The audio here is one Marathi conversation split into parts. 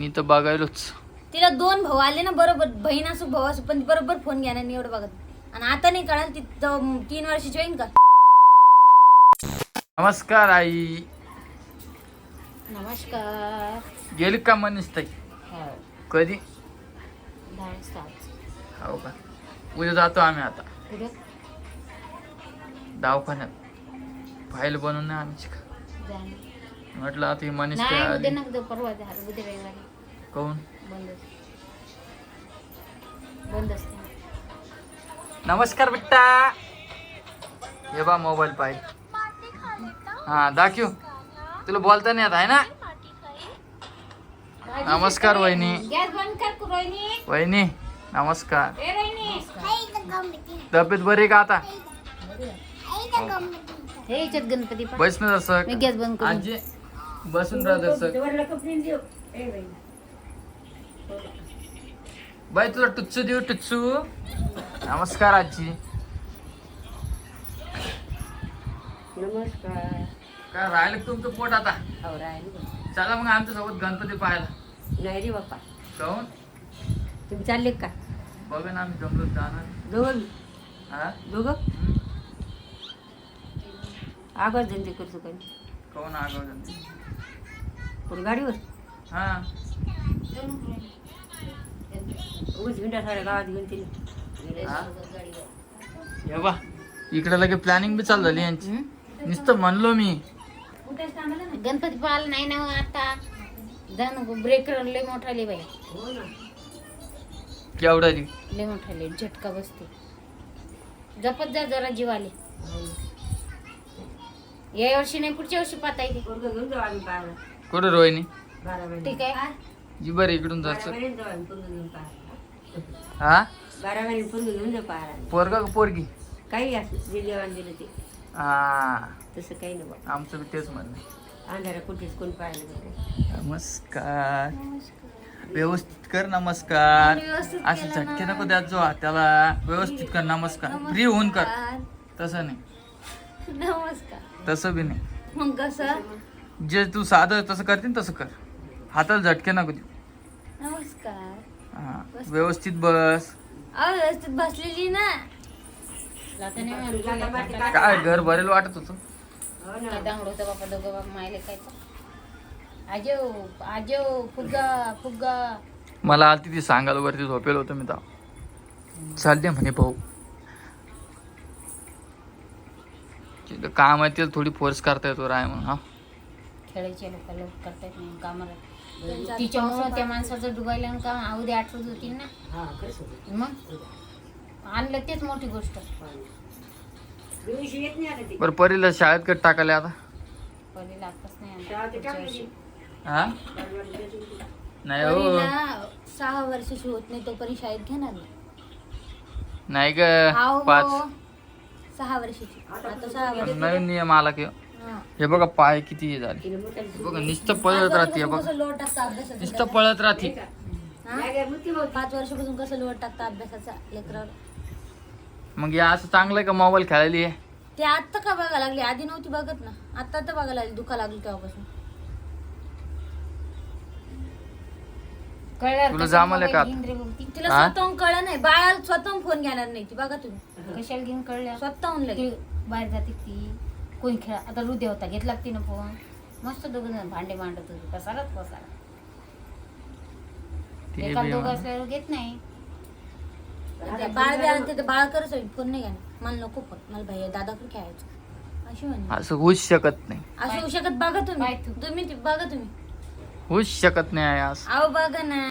मी तर बघायलोच. तिला दोन भाऊ आले ना बरोबर बहीण असो भाऊ असो पण बरोबर फोन घेणार नाही एवढं बघत आणि आता नाही कळाल ती त- तीन वर्षाची होईन का? नमस्कार आई. नमस्कार. गेली का मनीष ताई? कधी? हो का? उद्या जातो आम्ही आता. दवाखान्यात. फाईल बनवून नाही आमची का म्हटलं आता ही मनीष ताई आली. परवा उद्या काहून बंद नमस्कार बिट्टा. हे बा मोबाईल पाहिजे हा दाखव. तुला बोलता नाही आहे ना? नमस्कार वहिनी. गॅस बंद कर कु रोहिणी वहिनी नमस्कार. तब्येत बरी का आता? गणपती बस ना दर्शक. मी गॅस बंद करून. आजी बसून राहा दर्शक. बाई तुला टुच्चू देऊ टुच्चू. नमस्कार आजी. नमस्कार. काय राहिलं का तुमचं पोट आता? हो राहिली. चला मग आमच्यासोबत गणपती पाहायला. नाही रे बाप्पा. जाऊन तुम्ही चालले का? बघा ना आम्ही जमलो जाणार. दोघं? हा? दोघं? हम्म. आवाज धंदे करतो काही कोण आगाव पण गाडीवर? हा. उगाच हिंडा साड्या गावात घेऊन तिने. हा? हे बा इकडे लगे प्लॅनिंग बी चालू झाली यांची. नुसतं म्हणलो मी. गणपती पाहायला नाही ना आता. जाणं ब्रेक लय मोठा लय बाई. हो केवढा लय मोठा लय झटका बसते. जपत जा जरा जीवाले. या वर्षी नाही पुढच्या वर्षी पाहता येते. कुठं रोहिणी? ठीक आहे. जी बरं इकडून जायचं. हा? बारा महिने पोरगं घेऊन पोरगा का पोरगी? काही असं जे देवान दिलं ते. हा. तसं काही नाही बा. आमचं बी तेच म्हणणं आहे. अंधारा कुठेच कोण पाहायला जाते नमस्कार. व्यवस्थित कर नमस्कार. व्यवस्थित असं झटके नको द्यात जो त्याला व्यवस्थित कर नमस्कार. फ्री होऊन कर. तसं नाही. नमस्कार. तसं बी नाही. मग कसं? जे तू साधं तसं करते ना तसं कर. हाताला झटके नको देऊ. हा. व्यवस्थित बस. अहो व्यवस्थित बसलेली ना? काय घर भरेल वाटत होतं? हो ना. काय दांगड होतं बापा दोघं बाप मायले काय आजो आजो फुग्गा फुग्गा. मला आलती ती सांगायला वरती झोपेल होतं मी तर चालते म्हणे भाऊ. तिथं काम आहे तिला थोडी फोर्स करता येतो राय म्हणून हा. खेळायचे लोक लोक करतात नाही कामाला. तिच्यामुळं त्या माणसाचं डुबायला का उद्या आठवत होती ना. हा? मग? आणलं तेच मोठी गोष्ट. बरं परीला शाळेत कट टाकाले आता? पहिले लागतच नाही. हा. नाही हो. परीला सहा वर्षाची होत नाही तोपर्यंत शाळेत घेणार नाही. ग पाच. सहा वर्षाची. आता सहा वर्ष नवीन नियम आला की. हा. बघा पाय किती हे झाले. बघा नुसतं पळत राहते हे बघा. कसं लोट टाकतं अभ्यासाचा नुसतं पळत राहते. हा? पाच वर्षापासून कसं लोट टाकतं अभ्यासाचा लेकरावर? मग हे असं चांगलं आहे का मोबाईल खेळायला आहे ते आत्ता का बघायला लागली? आधी नव्हती बघत ना. आता तर बघायला लागली दुखा लागली तेव्हापासून. तुला जमलं का आता? तिला हा? स्वतःहून कळलं नाही. बाळाला स्वतःहून फोन घेणार नाही ती बघा तुम्ही. कशाला घेऊन कळल्या स्वतःहून लगेच. ती बाहेर जाते ती. कोणी खेळ आता हृदय होता घेतला का तिनं फोन मस्त दोघं जण भांडे मांडत होते पसारा ते एका दोघं. असल्यावर घेत नाही. ते बाळ बी आलं ते बाळ करत होईल फोन नाही घेणार. मला नको फोन मला भैया दादाकडे खेळायचं. अशी म्हणली असं होऊच शकत नाही. असं होऊ शकत बघा तुम्ही. तू. तुम्ही ते बघा तुम्ही. होऊच शकत नाही आहे असं. अहो बघा ना.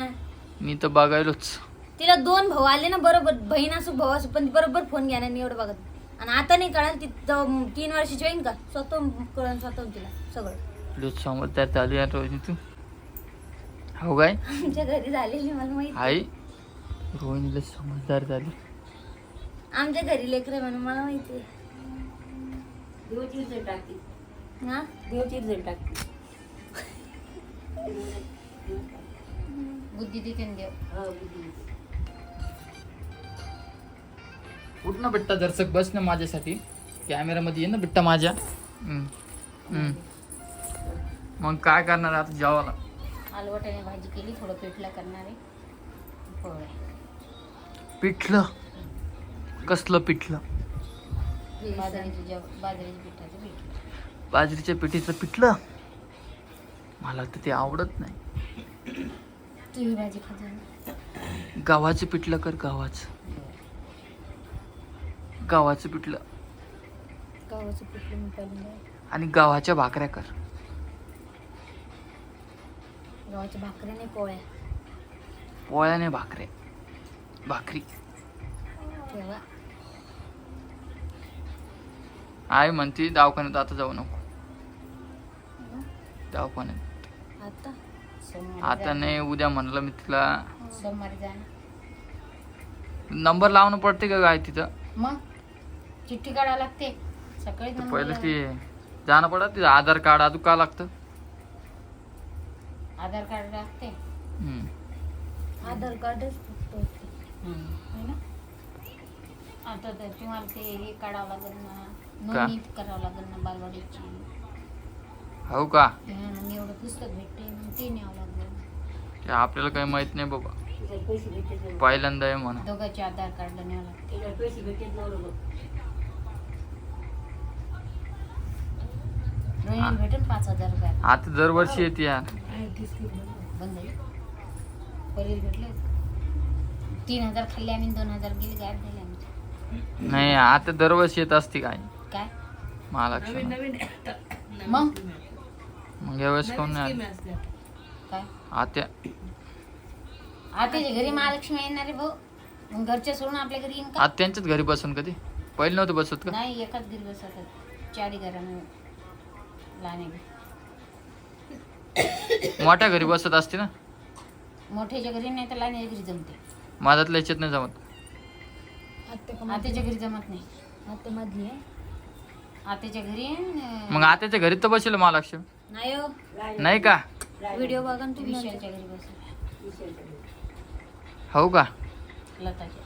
मी तर बघायलोच. तिला दोन भाऊ आले ना बरोबर बहीण असो भाऊ असो पण ती बरोबर फोन घेणार नाही एवढं बघत आणि आता नाही कळाल ती त- तीन वर्षाची होईन का? स्वतः कळण स्वतः तिला सगळं. लय समजदार चालू आहे रोहिणी तू. हो काय? आमच्या घरी झालेली मला माहिती. आई रोहिणीला समजदार झाली. आमच्या घरी लेकर म्हणून मला माहिती टाकते हा? चिरजण टाकते बुद्धी देते न देव. हो, बुद्धी. उठ ना बिट्टा दर्शक बस ना माझ्यासाठी. कॅमेरामध्ये ये ना बिट्टा माझ्या. मग काय करणार आता जेवायला? आलवटाने भाजी केली थोडं पिठलं करणार आहे. पिठलं? कसलं पिठलं? बाजरीच्या पिठाचं पिठलं बाजरीच्या पिठीचं पिठलं? मला तर ते आवडत नाही. गव्हाचं पिठलं कर गव्हाचं. गव्हाचं पिठलं. गव्हाचं पिठलं मी पहिल्यांदा आणि गव्हाच्या भाकऱ्या कर. गव्हाच्या भाकरीने पोळ्या. पोळ्याने भाकऱ्या भाकरी. ठेवा. आई म्हणते दवाखान्यात आता जाऊ नको. दवाखान्यात. आता? सोमवारी आता जा. नाही उद्या म्हणलं मी तिला. सोमवारी जा ना. नंबर लावणं पडते का काय तिथं? मग? चिठ्ठी काढावं लागते. नंबर पहिलं लावा. ते जाणं पडत आधार कार्ड अजून का लागतं? आधार कार्ड लागते. हम्म. आधार कार्डच फक्त होते. है ना? आता तर तुम्हाला ते हे काढावं लागेल ना नोंदणी करावं लागेल ना बालवाडीची. हो का? आणि एवढं पुस्तक भेटते मग ते न्यावं लागेल. ते आपल्याला काही माहीत नाही बाबा. पहिल्यांदा आहे म्हणा. दोघांचे आधार कार्ड न्यावं लागते. भेटेल पाच हजार रुपये आता दरवर्षी येते यार. बंद आहे. पहिले भेटले होते. तीन हजार खाल्ले आम्ही दोन हजार गेले गायब झाले आमचे नाही आता दरवर्षी येत असते काय? काय? महालक्ष्मी मग? मग यावेळेस कोण नाही आलं? काय? आत्या. आताच्या घरी महालक्ष्मी येणार आहे भाऊ? मग घरच्या सोडून आपल्या घरी येईन का? आत्यांच्याच घरी बसून कधी? पहिले नव्हतं बसत का? नाही एकाच घरी बसतात चारी घरानं. मोठ्या घरी बसत असते ना? मोठ्याच्या घरी नाही तर लहानच्या घरी जमते. माझ्यातल्या याच्यात नाही जमत. आत्याच्या घरी? जमत नाही. मधली आहे? आत्याच्या घरी मग आत्याच्या घरी तर बसेल महालक्ष्मी नाही हो. नाही का? व्हिडिओ बघा ना तुम्ही विशालच्या घरी बस हो का? लताच्या.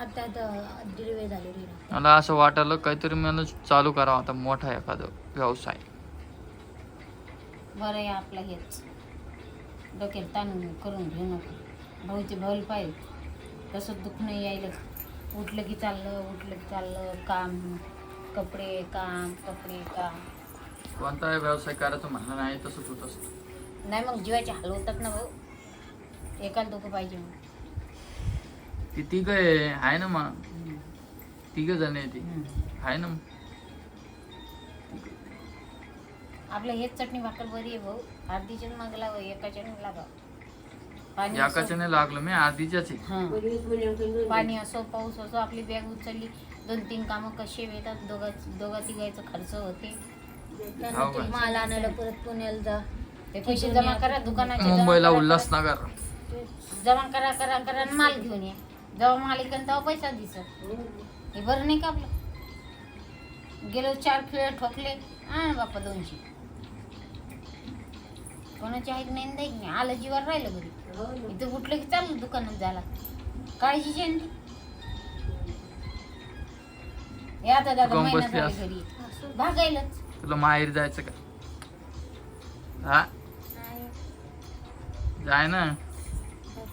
आता डिलिव्हरी झालेली आहे. मला असं वाटलं काहीतरी मला चालू करावं आता मोठा एखादा व्यवसाय. बरं आहे आपलं हेच. डोक्यात ताण करून घेऊ नको. भाऊचे भाऊला पाहिजे. तसं दुःख नाही यायला. उठलं की चाललं उठलं की चाललं काम कपडे काम कपडे काम. कोणता व्यवसाय करायचं म्हणलं नाही तसंच होत असतं. नाही मग जीवाचे हाल होतात ना भाऊ. एकाला दोघं पाहिजे मग. ती तिघ आहे ना मग तिघ जण आहे ती. आहे ना मग. आपलं हेच चटणी भाकर बरी आहे भाऊ. अर्धीच्याच माग लाव एकाच्या नाही लागा. पाणी असो- नाही लागलं मी आधीच्याच आहे हां. पाणी असो पाऊस असो आपली बॅग उचलली. दोन तीन कामं कसे येतात दोघा दोघा तिघायचं खर्च होते. हो का? माल आणायला परत पुण्याला जा. ते पैसे जमा करा दुकानाचे जमा मुंबईला करा, उल्हासनगर. जमा करा करा करा आणि माल घेऊन या. जेव्हा माल येईल तेव्हा पैसा दिसत. हे बरं नाही का आपलं? गेलो चार खेळ ठोकले. हा बाप्पा दोनशे. कोणाची आहेत नाही नाही नाही आलं जीवर राहिलं घरी. हो. इथं उठलं की चाललं दुकानात झाला काळजीची आहे ना ती. हे आता दादा महिना झाले. घरी. भागायलाच. तुला माहेर जायचं का? हा? जाय ना. हो?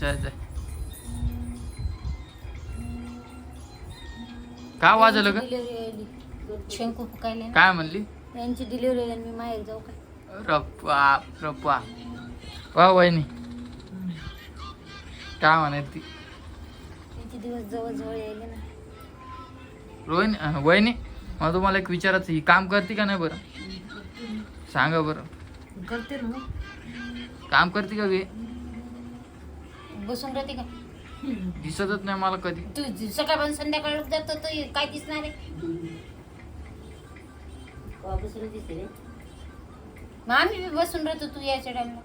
जाय जाय. का डिलिव्हरी आली शंकू फुकायले काय म्हणली? यांची डिलिव्हरी आणि मी माहेर जाऊ का? रप्पा रप्पा वा वहिनी. काय म्हणायची ती? त्यांचे दिवस जवळ जवळ यायले ना. रोहिणी अं, वहिनी मला तुम्हाला एक विचारायचं ही काम करते का नाही बरं? सांगा बरं. करते ना. काम करते का वे बसून राहते का? दिसतच नाही मला कधी. तू सकाळपासून संध्याकाळ जातो तो काय दिसणार आहे? वापसून दिसते रे. मग आम्ही बी बसून राहतो तू यायच्या टाइमला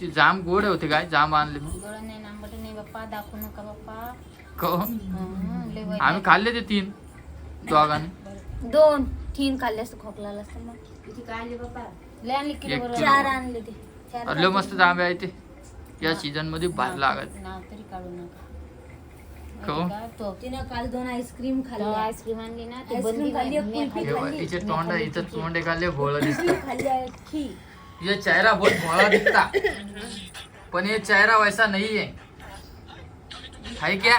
ती जाम गोड होते काय? जाम आणले मग डोळा नाही नांबट नाही बाप्पा दाखवू नका बाप्पा. को हं, लय आम्ही खाल्ले ते तीन दोघांनी. दोन तीन खाल्ले असतं खोकला असतं मग. किती काय आणले बाप्पा? लय आणली किलो एक बरोबर किलो. चार आणले ते. अरे मस्त जांबे आहे ते. या सीझनमध्ये भार लागत. नाव तरी काढू नका. हो. माहिती का? तो तिनं काल दोन आईस्क्रीम तो खाल्ल्या. आईस्क्रीम आणली ना ती आईस्क्रीम बंदी खाल्ली, मी कुल्फी खाल्ली. हे बघ, हिचे तोंड हिचं तोंड खाल्ले भोळ दिसत. खाल्ली चेहरा बहुत भोळा दिखता पण ये चेहरा वैसा नहीं है है क्या?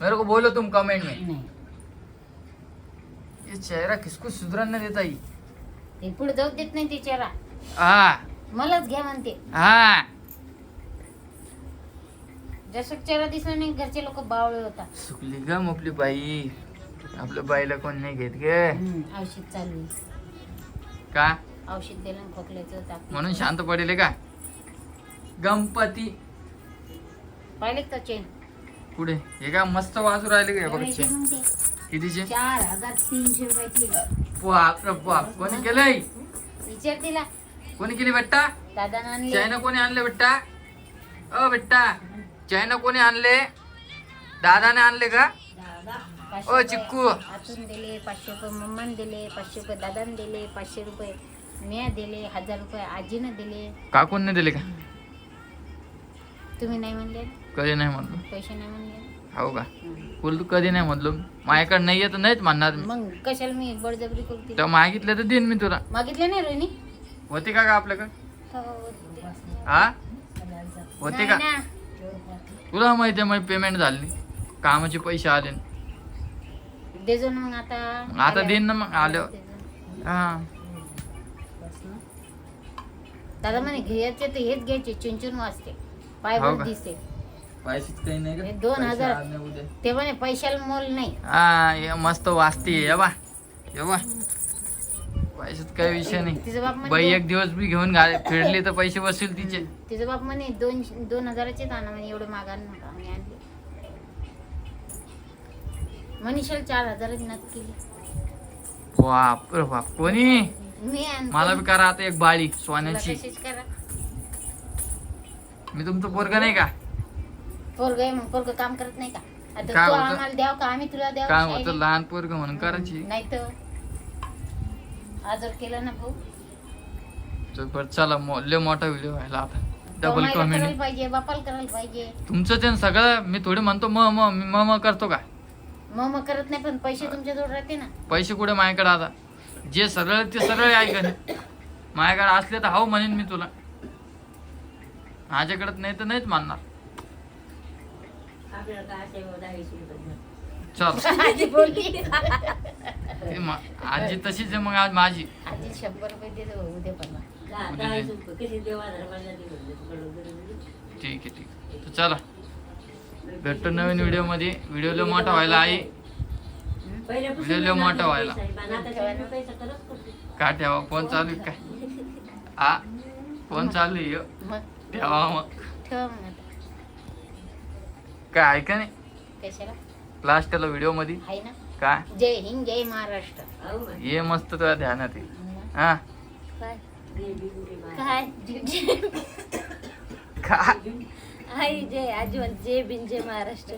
मेरे को बोलो तुम कमेंट में. नाही. ये चेहरा किसको सुधरन देता ही ते पुढे जाऊ देत नाही ती चेहरा. हा. मलाच घ्या म्हणते. हा. जसं चेहरा दिसला नाही घरचे लोक बावळे होता सुकली ग आपली बाई. आपल्या बाईला कोण नाही घेत ग. औषध चालू आहे. का? औषध दिलं खोकल्याचं ताप म्हणून शांत पडेल का? गणपती. पाहिले का चेन पुढे हे का मस्त वाजू राहिले का हे बघ chain. कितीचे? चार हजार तीनशे रुपयाची बाप रे बाप कोणी केलंय? विचार दिला कोणी केली बेट्टा? दादा चायना कोणी आणले बेट्टा? अ बेट्टा चायना कोणी आणले? दादाने आणले का? ओ चिक्कू. आतून दिले पाचशे रुपये मम्माने दिले पाचशे रुपये दादाने दिले पाचशे रुपये म्या दिले हजार रुपये आजीनं दिले. काकून दिले का? तुम्ही नाही म्हणले? कधी नाही म्हणलो. पैसे नाही म्हणले? हो का? बोल तू कधी नाही म्हणलो. माझ्याकडे नाही तर नाहीच म्हणणार मग कशाला मी बळजबरी करते तर मागितलं तर देईन मी तुला. मागितले नाही रोहिणी होते का का आपल्याकडे? हा होते. का. तुला माहिती आहे मग पेमेंट झाली. कामाचे पैसे आले. देजो ना मग आता. आता देईन ना मग आल्यावर. देजो. हा. दादा म्हणे घ्यायचे तर हेच घ्यायचे चुनचुन वाजते पाय हो का? दिसते. पैसेच काही नाही हे दोन हजार. ते म्हणे पैशाला मोल नाही. हा हे मस्त वाचते ये बा. ये बा. पैशात काही विषय नाही. तिचा बाप बाई म्हणे एक दिवस बी घेऊन फिरली तर पैसे बसेल तिचे. तिचा बाप म्हणे दोन दोन हजाराचेच आणा म्हणे एवढे मागा नका आणले. मनीषाला चार हजाराची नत केली. बाप रे बाप कोणी? मी आणतो. मला बी करा आता एक बाळी तुला सोन्याची. करा. मी तुमचं पोरग नाही का? पोरग आहे मग पोरग काम करत नाही का? आता काय तू होतं? आम्हाला द्याव का? आम्ही तुला द्याव? काय होतं? लहान पोरग म्हणून करायची. नाही तर आजर केलं ना भाऊ? तर चला मो- लय मोठा व्हिडिओ व्हायला आता. डबल कमाईला करायला पाहिजे बापाला करायला पाहिजे. तुमचं ते सगळं मी थोडी म्हणतो म म मी म म करतो का मग मग करत नाही पण पैसे तुमच्या जवळ राहते ना. पैसे कुठे माझ्याकडे आता? जे सरळ ते सरळ ऐकन माझ्याकडे असले तर हाव म्हणेन मी तुला. माझ्याकडे नाही तर नाहीच मानणार. आपल्याला काय असेल दहा वीस रुपये चल. आजी बोलली. ते म- आजी तशीच आहे मग आज माझी. आजी शंभर रुपये दे उद्या परवा ठीक आहे ठीक आहे. तर चला. भेटतो नवीन व्हिडिओमध्ये व्हिडिओ लय मोठा व्हायला आहे पहिल्यापासून लय मोठा व्हायला. का ठेवा फोन चालू आहे काय? हा फोन चालू आहे ह्यो. मग? ठेवा मग. ठेवा मग आता. काय ऐका नाही? कशाला? लास्ट त्याला व्हिडिओमध्ये आहे ना? काय? जय हिंद जय महाराष्ट्र. ये मस्त तुझ्या ध्यानात आहे हा? काय? आई जय आजी जय बिन जय महाराष्ट्र.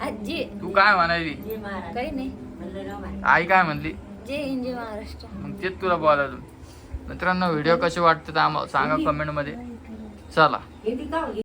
आजी. तू काय जे महाराज काही नाही. म्हणलं. आई काय म्हणली? जय हिंद जय महाराष्ट्र. मग तेच तुला बोलायला मित्रांनो व्हिडिओ कसे वाटते आम्हाला सांगा कमेंटमध्ये. चला.